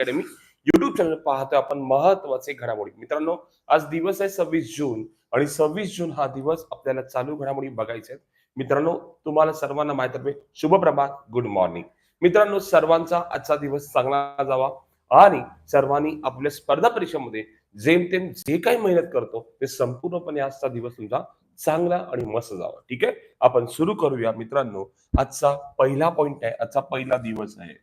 Academy YouTube channel पाहतोय आपण महत्त्वाचे घडामोडी. मित्रांनो आज दिवस आहे सव्वीस जून आणि सव्वीस जून हा दिवस आपल्याला चालू घडामोडी बघायचे आहेत. मित्रांनो तुम्हाला सर्वांना माहीत आहे शुभ प्रभात गुड मॉर्निंग मित्रांनो सर्वांचा आजचा दिवस चांगला जावा आणि सर्वांनी आपल्या स्पर्धा परीक्षेमध्ये जेमतेम जे काही मेहनत करतो ते संपूर्णपणे आजचा दिवस तुमचा चांगला आणि मस्त जावा. ठीक आहे? आपण सुरू करूया. मित्रांनो आजचा पहिला पॉइंट आहे. आजचा पहिला दिवस आहे.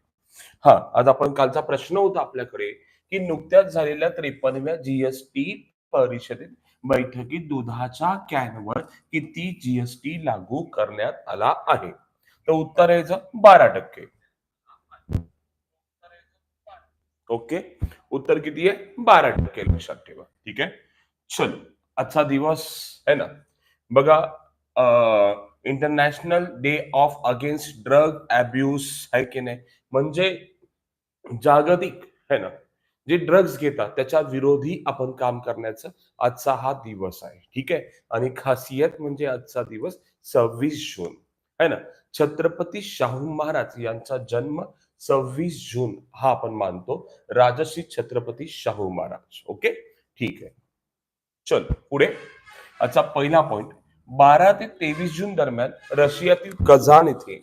हा आज आपण कालचा प्रश्न होता आपल्याकडे की नुकत्याच झालेल्या त्रेपन्नव्या जीएसटी परिषदेत बैठकीत दुधाच्या कॅनवर किती जीएसटी लागू करण्यात आला आहे? तर उत्तर यायचं बारा टक्के. ओके? उत्तर किती आहे? बारा टक्के लक्षात ठेवा. ठीक आहे? चल आजचा दिवस आहे ना. बघा international day of against drug abuse आहे की नाही? म्हणजे जागतिक है ना जे ड्रग्ज घेतात त्याच्या विरोधी आपण काम करण्याचं आजचा हा दिवस आहे. ठीक आहे? आणि खासियत म्हणजे आजचा दिवस सव्वीस जून. है ना? छत्रपती शाहू महाराज यांचा जन्म सव्वीस जून हा आपण मानतो. राजश्री छत्रपती शाहू महाराज. ओके? ठीक आहे. चल पुढे. आजचा पहिला पॉइंट बारा ते तेवीस जून दरम्यान रशियातील कझान येथे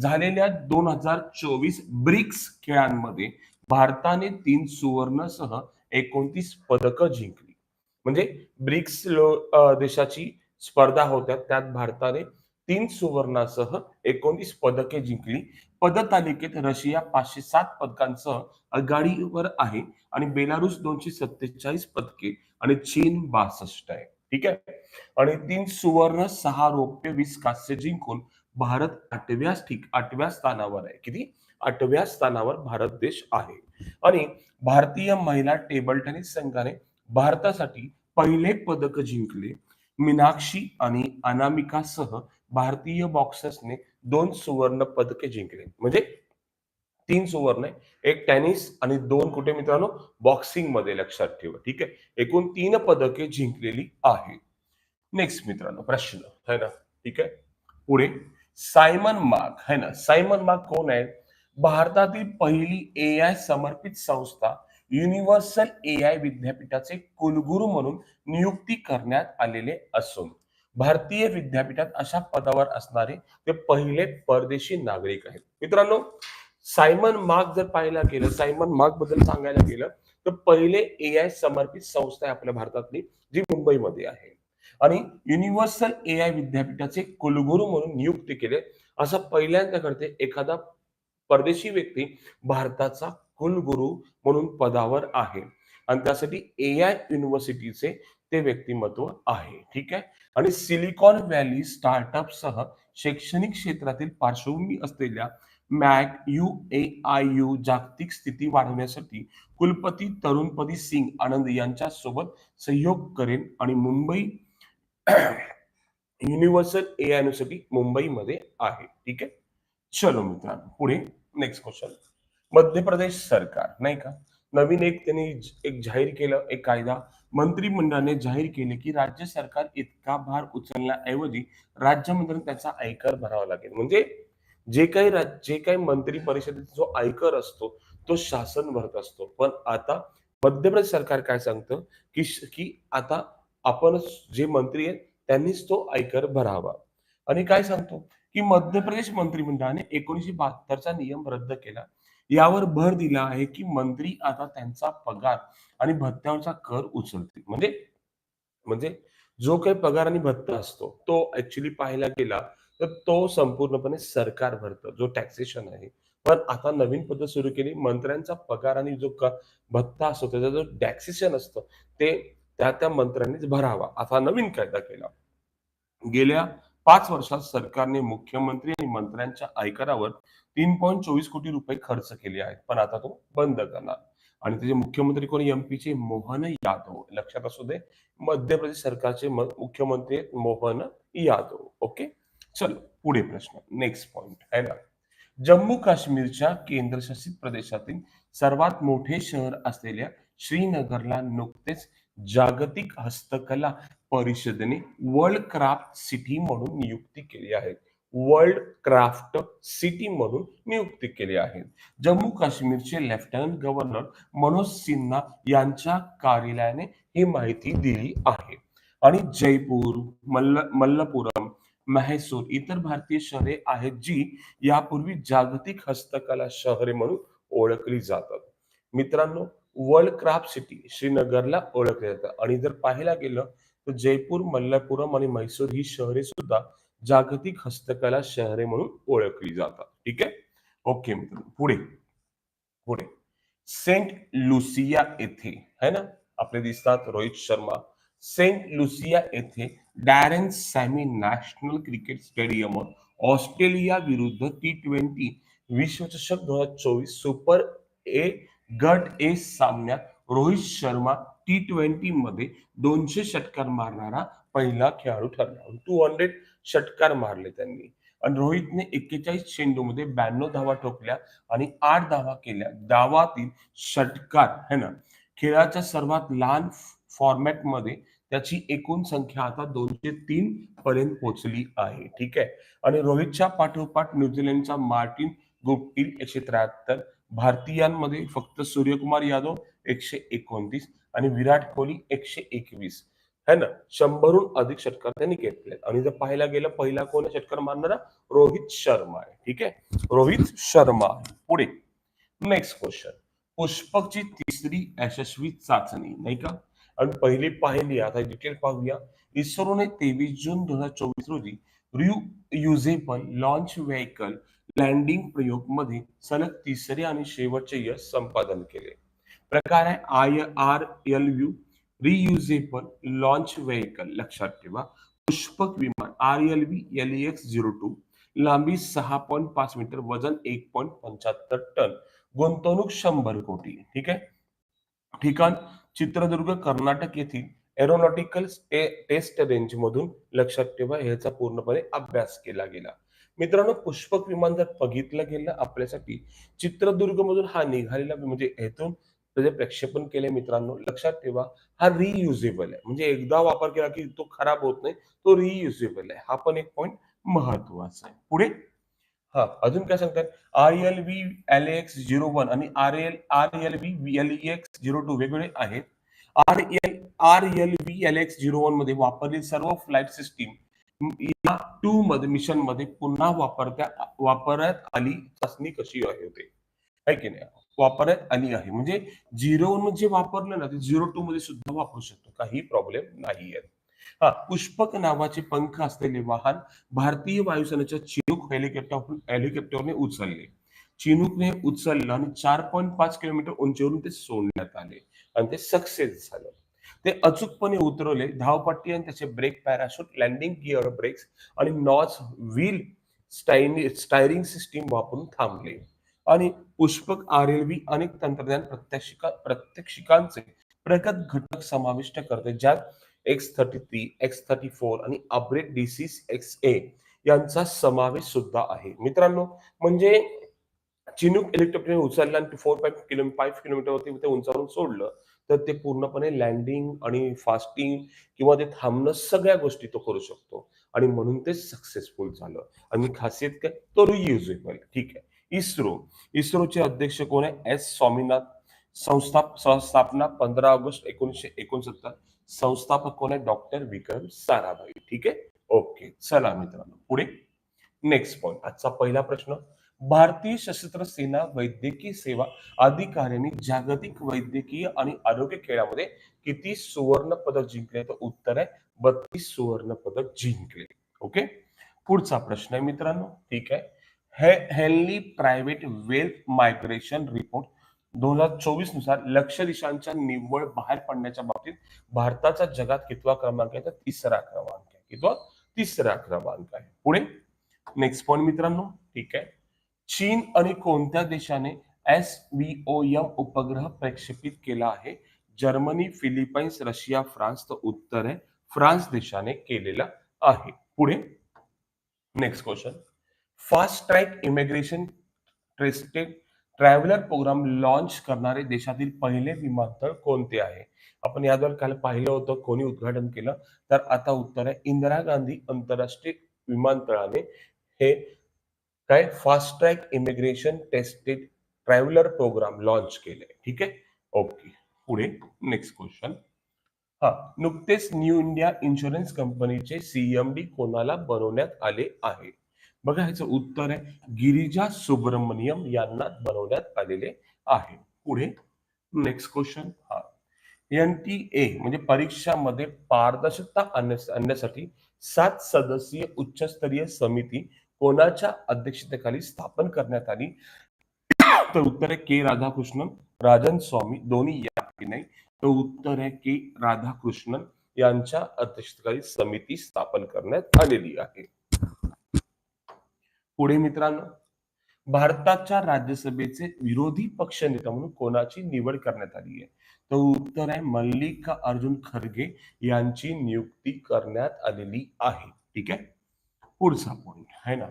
झालेल्या दोन हजार चोवीस ब्रिक्स खेळांमध्ये भारताने तीन सुवर्णसह एकोणतीस पदकं जिंकली. म्हणजे ब्रिक्स लो- देशाची स्पर्धा होत्या त्यात भारताने तीन सुवर्णासह एकोणतीस पदके जिंकली. पदतालिकेत रशिया पाचशे सात पदकांसह आघाडीवर आहे आणि बेलारूस दोनशे सत्तेचाळीस पदके आणि चीन बासष्ट आहे. ठीक आहे? आणि तीन सुवर्ण सहा रौप्य वीस कांस्य जिंकून भारत आठव्या ठीक आठव्या स्थानावर आहे. किती? आठव्या स्थानावर भारत देश आहे. आणि भारतीय महिला टेबल टेनिस संघाने भारतासाठी पहिले पदक जिंकले. मीनाक्षी आणि अनामिकासह भारतीय बॉक्सर्सने दोन सुवर्ण पदके जिंकले. म्हणजे तीन सुवर्ण एक टेनिस आणि दोन कुठे मित्रांनो? बॉक्सिंगमध्ये लक्षात ठेवा. ठीक आहे? एकूण तीन पदके जिंकलेली आहेत नेक्स्ट मित्रांनो प्रश्न. है ना? ठीक आहे? पुढे. सायमन मार्क है ना? सायमन मार्क कोण आहे भारतातील पहिली ए आय समर्पित संस्था युनिव्हर्सल ए आय विद्यापीठाचे कुलगुरू म्हणून नियुक्ती करण्यात आलेले असून भारतीय विद्यापीठात अशा पदावर असणारे ते पहिले परदेशी नागरिक आहेत. मित्रांनो सायमन मार्क जर पाहायला गेलं सायमन मार्कबद्दल सांगायला गेलं तर पहिले ए आय समर्पित संस्था आहे आपल्या भारतातली जी मुंबईमध्ये आहे. आणि युनिव्हर्सल ए आय विद्यापीठाचे कुलगुरू म्हणून नियुक्त केले. असं पहिल्यांदा करते एखादा परदेशी व्यक्ती भारताचा कुलगुरू म्हणून पदावर आहे. आणि त्यासाठी ए आय युनिव्हर्सिटीचे ते व्यक्तिमत्व आहे. ठीक आहे? आणि सिलिकॉन व्हॅली स्टार्टअप सह शैक्षणिक क्षेत्रातील पार्श्वभूमी असलेल्या मॅक यू ए आय यू जागतिक स्थिती वाढवण्यासाठी कुलपती तरुणपदी सिंग आनंद यांच्या सोबत सहयोग करेन आणि Mumbai universal A I university मुंबईमध्ये आहे. ठीक आहे? चलो मित्रांनो पुढे नेक्स्ट क्वेश्चन मध्य प्रदेश सरकार नाही का? नवीन एक त्यांनी एक जाहीर केलं एक कायदा. मंत्रिमंडळाने जाहीर केले की राज्य सरकार इतका भार उचलण्याऐवजी राज्यमंत्र्यांना त्याचा आयकर भरावा लागेल. म्हणजे जे काही जे काही मंत्री परिषदेचा जो आयकर असतो तो शासन भरत असतो. पण आता मध्य प्रदेश सरकार काय सांगतं? की की आता आपण जे मंत्री आहेत त्यांनीच तो आयकर भरावा. आणि काय सांगतो? की मध्य प्रदेश मंत्रिमंडळाने एकोणीसशे बहात्तरचा नियम रद्द केला. यावर भर दिला आहे की मंत्री आता त्यांचा पगार आणि भत्त्यावरचा कर उचलतील. म्हणजे म्हणजे जो काही पगार आणि भत्ता असतो तो ऍक्च्युली पाहायला गेला तर तो संपूर्णपणे सरकार भरतं जो टॅक्सेशन आहे. पण आता नवीन पद्धत सुरू केली मंत्र्यांचा पगार आणि जो भत्ता असतो त्याचा जो टॅक्सेशन असतं ते त्या त्या मंत्र्यांनीच भरावा असा नवीन कायदा केला. गेल्या पाच वर्षात सरकारने मुख्यमंत्री आणि मंत्र्यांच्या आयकरावर तीन पॉईंट चोवीस कोटी रुपये खर्च केले आहेत. पण आता तो बंद करणार. आणि त्याचे मुख्यमंत्री कोण? एमपीचे मोहन यादव. लक्षात असू दे मध्य प्रदेश सरकारचे मुख्यमंत्री आहेत मोहन यादव. ओके? चलो पुढे प्रश्न. नेक्स्ट पॉइंट आहे ना? जम्मू काश्मीरच्या केंद्रशासित प्रदेशातील सर्वात मोठे शहर असलेल्या श्रीनगरला नुकतेच जागतिक हस्तकला परिषदेने वर्ल्ड क्राफ्ट सिटी म्हणून नियुक्ती केली आहे. वर्ल्ड क्राफ्ट सिटी म्हणून नियुक्ती केली आहे. जम्मू काश्मीरचे लेफ्टनंट गव्हर्नर मनोज सिन्हा यांच्या कार्यालयाने ही माहिती दिली आहे. आणि जयपूर मल्ल मल्लपुरम म्हैसूर इतर भारतीय शहरे आहेत जी यापूर्वी जागतिक हस्तकला शहरे म्हणून ओळखली जातात. मित्रांनो वर्ल्ड क्राफ्ट सिटी श्रीनगरला ओळखले जातं. आणि जर पाहायला गेलं तर जयपूर मल्लापुरम आणि म्हैसूर ही शहरे सुद्धा जागतिक हस्तकला शहरे म्हणून ओळखली जातात. ठीक आहे? ओके मित्र पुढे. पुढे. सेंट लुसिया येथे है ना? आपले दिसतात रोहित शर्मा. सेंट लुसिया येथे डॅरेन सॅमी नॅशनल क्रिकेट स्टेडियमवर ऑस्ट्रेलिया विरुद्ध टी ट्वेंटी विश्वचषक दोन हजार चोवीस सुपर ए गट ए सामन्यात रोहित शर्मा टी ट्वेंटी मध्ये दोनशे षटकार मारणारा पहिला खेळाडू ठरला. टू हंड्रेड षटकार मारले त्यांनी. आणि रोहितने एक्केचाळीस चेंडूमध्ये ब्याण्णव धावा ठोकल्या आणि आठ धावा केल्या. धावातील षटकार है ना? खेळाच्या सर्वात लहान फॉर्मॅटमध्ये त्याची एकूण संख्या आता दोनशे तीन पर्यंत पोहोचली आहे. ठीक आहे? आणि रोहितच्या पाठोपाठ न्यूझीलंडचा मार्टिन गुप्टील एकशे त्र्याहत्तर भारतीयांमध्ये फक्त सूर्यकुमार यादव एकशे एकोणतीस आणि विराट कोहली एकशे एकवीस. है ना? शंभरहून अधिक षटकार त्यांनी घेतले आणि जर पाहायला गेलं पहिला कोण षटकार मारणारा रोहित शर्मा आहे. ठीक आहे? रोहित शर्मा आहे. पुढे. नेक्स्ट क्वेश्चन पुष्पकची तिसरी यशस्वी चाचणी नाही का? आणि पहिली पाहिली आता डिटेल पाहूया. इस्रोने तेवीस जून दोन हजार चोवीस रोजी reusable launch vehicle landing प्रयोगमध्ये सलग तिसरे आणि शेवटचे यश संपादन केले. प्रकार आहे I R L U reusable launch vehicle लक्षात ठेवा. Pushpak Viman R L V L X zero two लांबी सहा पॉईंट पाच मीटर वजन एक पॉईंट पंच्याहत्तर टन गुंतवणूक शंभर कोटी. ठीक आहे? ठिकाण चित्रदुर्ग कर्नाटक येथील एरोनॉटिकल टेस्ट रेंज मधून लक्षात ठेवा. ह्याचा पूर्णपणे अभ्यास केला गेला. मित्रांनो पुष्पक विमान जर बघितलं गेलं आपल्यासाठी चित्रदुर्ग मधून हा निघालेला म्हणजे येथून त्याचे प्रक्षेपण केले मित्रांनो. लक्षात ठेवा हा रियुजेबल आहे. म्हणजे एकदा वापर केला की तो खराब होत नाही तो रियुजेबल आहे. हा पण एक पॉईंट महत्त्वाचा आहे. पुढे? हा अजून काय सांगतात? R L V L X zero one आणि R L R L V L X zero two वेगवेगळे आहेत. R L R L V L X zero वनमध्ये वापरलेली सर्व फ्लाईट सिस्टीम टू मध्ये मिशनमध्ये पुन्हा वापरत्या वापरण्यात आली चाचणी कशी आहे होते आहे की नाही? वापरण्यात आली आहे. म्हणजे झिरो वन जे वापरलं ना ते झिरो टू मध्ये सुद्धा वापरू शकतो. काही प्रॉब्लेम नाही आहे हा पुष्पक नावाचे पंख असलेले वाहन भारतीय वायुसेनेच्या चिनूक हेलिकॉप्टर हेलिकॉप्टरने उचलले. चिनूकने उचललं आणि चार पॉईंट पाच किलोमीटर उंचीवरून ते सोडण्यात आले. आणि ते सक्सेस झालं. ते अचूकपणे उतरवले. धावपट्टी आणि त्याचे brake parachute landing gear brakes आणि नॉच व्हील स्टायरिंग सिस्टीम वापरून थांबले. आणि पुष्पक आर एल व्ही अनेक तंत्रज्ञान प्रत्यक्षिका प्रत्यक्षिकांचे प्रगत घटक समाविष्ट करते ज्यात X thirty three X thirty four आणि अपग्रेड डिसीस एक्स ए यांचा समावेश सुद्धा आहे. मित्रांनो म्हणजे चिनूक हेलिकॉप्टर उचललं आणि फोर फाईव्ह किलो फाईव्ह किलोमीटरवरती ते उंचावरून सोडलं तर ते पूर्णपणे लँडिंग आणि फास्टिंग किंवा ते थांबणं सगळ्या गोष्टी तो करू शकतो. आणि म्हणून ते सक्सेसफुल झालं. आणि खासियत काय? तो रियुजेबल ठीक आहे. इस्रो. इस्रोचे अध्यक्ष कोण आहे? एस. स्वामीनाथ. संस्थाप संस्थापना पंधरा ऑगस्ट एकोणीसशे एकोणसत्तर. संस्थापक कोण आहे? डॉक्टर विक्रम साराभाई. ठीक आहे? ओके चला मित्रांनो. पुढे. नेक्स्ट पॉईंट आजचा पहिला प्रश्न. भारतीय सशस्त्र सेना वैद्यकीय सेवा अधिकाऱ्यांनी जागतिक वैद्यकीय आणि आरोग्य खेळामध्ये किती सुवर्ण पदक जिंकले तर उत्तर आहे. बत्तीस सुवर्ण पदक जिंकले. ओके पुढचा प्रश्न आहे मित्रांनो. ठीक आहे. हे Henley private wealth migration report दोन हजार चोवीसनुसार लक्ष दिशांच्या निव्वळ बाहेर पडण्याच्या बाबतीत भारताचा जगात कितवा क्रमांक आहे? तर तिसरा क्रमांक आहे. कितवा? तिसरा क्रमांक आहे. पुढे? नेक्स्ट पॉईंट मित्रांनो. ठीक आहे. चीन आणि कोणत्या देशाने एस व्ही ओ एम उपग्रह प्रक्षेपित केला आहे? जर्मनी फिलिपाईन्स रशिया फ्रान्स तर उत्तर आहे. फ्रान्स देशाने केलेला आहे. पुढे. Next question fast track immigration trusted traveller programme launch करणारे देशातील पहिले विमानतळ कोणते आहे? आपण याद्वारे काल पाहिलं होतं कोणी उद्घाटन केलं. तर आता उत्तर आहे इंदिरा गांधी आंतरराष्ट्रीय विमानतळाने हे काय? Fast track immigration trusted traveller programme launch केले ठीक आहे? ओके पुढे नेक्स्ट क्वेश्चन हा नुकतेच न्यू इंडिया इन्शुरन्स कंपनीचे सीएमडी कोणाला बनवण्यात आले आहे? बघा ह्याचं उत्तर आहे. गिरिजा सुब्रमण्यम यांना बनवण्यात आलेले आहे. पुढे नेक्स्ट क्वेश्चन हा. एन टी ए म्हणजे परीक्षामध्ये पारदर्शकता आणण्यासाठी सात सदस्यीय उच्चस्तरीय समिती कोणाच्या अध्यक्षतेखाली स्थापन करण्यात आली? तर उत्तर आहे के राधाकृष्णन राजन स्वामी दोन्ही या नाही. तर उत्तर आहे के राधाकृष्णन यांच्या अध्यक्षतेखाली समिती स्थापन करण्यात आलेली आहे. पुढे मित्रांनो भारताच्या राज्यसभेचे विरोधी पक्ष नेता म्हणून कोणाची निवड करण्यात आली आहे? तर उत्तर आहे मल्लिका अर्जुन खरगे यांची नियुक्ती करण्यात आलेली आहे. ठीक आहे? पुढचा पॉइंट आहे ना?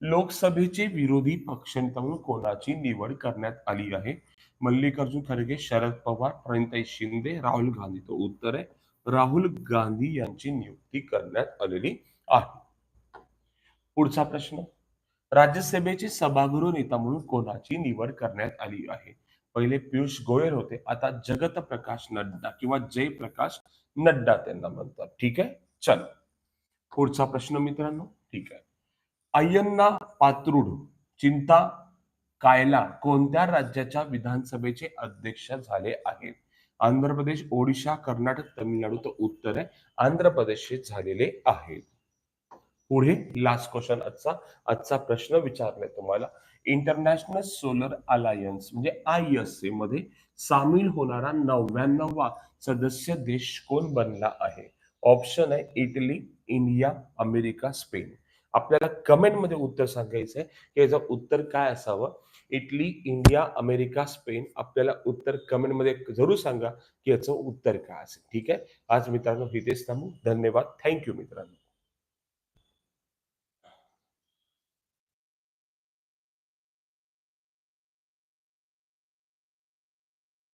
लोकसभेचे विरोधी पक्ष म्हणून कोणाची निवड करण्यात आली आहे? मल्लिकार्जुन खरगे शरद पवार प्रणिताई शिंदे राहुल गांधी. तो उत्तर आहे. राहुल गांधी यांची नियुक्ती करण्यात आलेली आहे. पुढचा प्रश्न. राज्यसभेचे सभागृह नेता म्हणून कोणाची निवड करण्यात आली आहे? पहिले पियुष गोयल होते. आता जगत प्रकाश नड्डा किंवा जयप्रकाश नड्डा त्यांना म्हणतात. ठीक आहे? चल. पुढचा प्रश्न मित्रांनो. ठीक आहे. अय्यन्ना पात्रुड चिंता कायला कोणत्या राज्याच्या विधानसभेचे अध्यक्ष झाले आहेत? आंध्र प्रदेश ओडिशा कर्नाटक तमिळनाडू तर उत्तर आहे. आंध्र प्रदेशचे झालेले आहेत. पुढे लास्ट क्वेश्चन आजचा. आजचा प्रश्न विचारलाय तुम्हाला. इंटरनॅशनल सोलर अलायन्स म्हणजे आय एस ए मध्ये सामील होणारा नव्याण्णववा सदस्य देश कोण बनला आहे? ऑप्शन आहे इटली इंडिया अमेरिका स्पेन. आपल्याला कमेंटमध्ये उत्तर सांगायचं आहे याचं उत्तर काय असावं? Italy India America Spain. आपल्याला उत्तर कमेंटमध्ये जरूर सांगा की याचं उत्तर काय असेल. ठीक आहे? आज मित्रांनो इथेच थांबू. धन्यवाद. थँक्यू मित्रांनो.